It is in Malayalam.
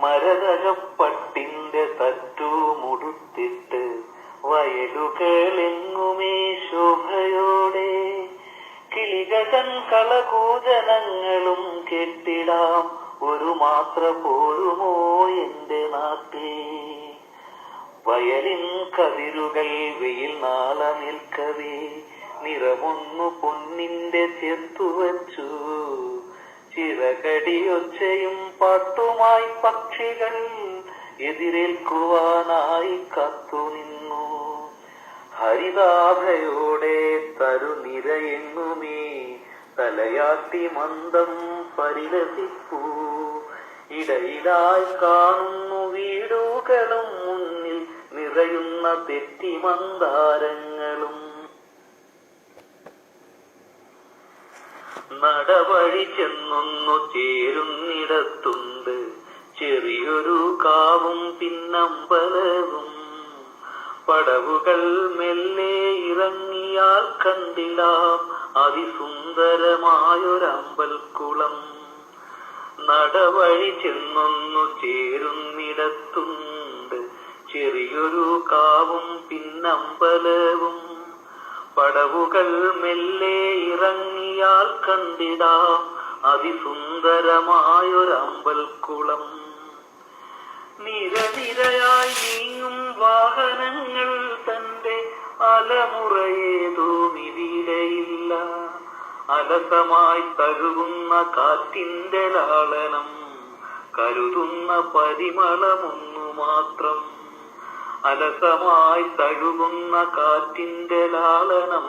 മരതകപ്പട്ടിന്റെ തറ്റുമുടുത്തിട്ട് വയലുകളെങ്ങുമേ ശോഭയോടെ കിളികൻ കളകൂജനങ്ങളും കെട്ടിടാം. ഒരു മാത്ര പോരുമോ എന്റെ നാട്ടിൽ വയലിൻ കതിരുകൾ വെയിൽ നാള നിൽക്കവേ. നിറമൊന്നു പൊന്നിന്റെ ചെത്തുവച്ചു ചിറകടിയൊച്ചയും പാട്ടുമായി പക്ഷികൾ എതിരേൽക്കുവാനായി കത്തുനിന്നു ഹരിതാഭയോടെ തരുനിരയെങ്ങുമേ തലയാട്ടി മന്ദം പരിലസിപ്പൂ. ഇടയിലായി കാണുന്നു വീടുകളും മുന്നിൽ നിറയുന്ന തെറ്റിമന്താരങ്ങളും നടവഴി ചെന്നൊന്നു ചേരുന്നിടത്തുണ്ട്. ചെറിയൊരു കാവും പിന്നമ്പലവും. പടവുകൾ മെല്ലെ ഇറങ്ങിയാൽ കണ്ടിടാം അതിസുന്ദരമായൊരമ്പൽക്കുളം. നടവഴി ചെന്നൊന്നു ചേരുന്നിടത്തുണ്ട് ചെറിയൊരു കാവും പിന്നമ്പലവും. പടവുകൾ മെല്ലെ ഇറങ്ങിയാൽ കണ്ടിടാം അതിസുന്ദരമായൊരമ്പൽക്കുളം നിരനിരയായി നീങ്ങും വാഹനങ്ങൾ തന്റെ അലമുറയേതോ നിവിലയില്ല അലസമായി തഴുകുന്ന കാറ്റിന്റെ ലാളനം കരുതുന്ന പരിമളമൊന്നു മാത്രം അലസമായി തഴുകുന്ന കാറ്റിന്റെ ലാളനം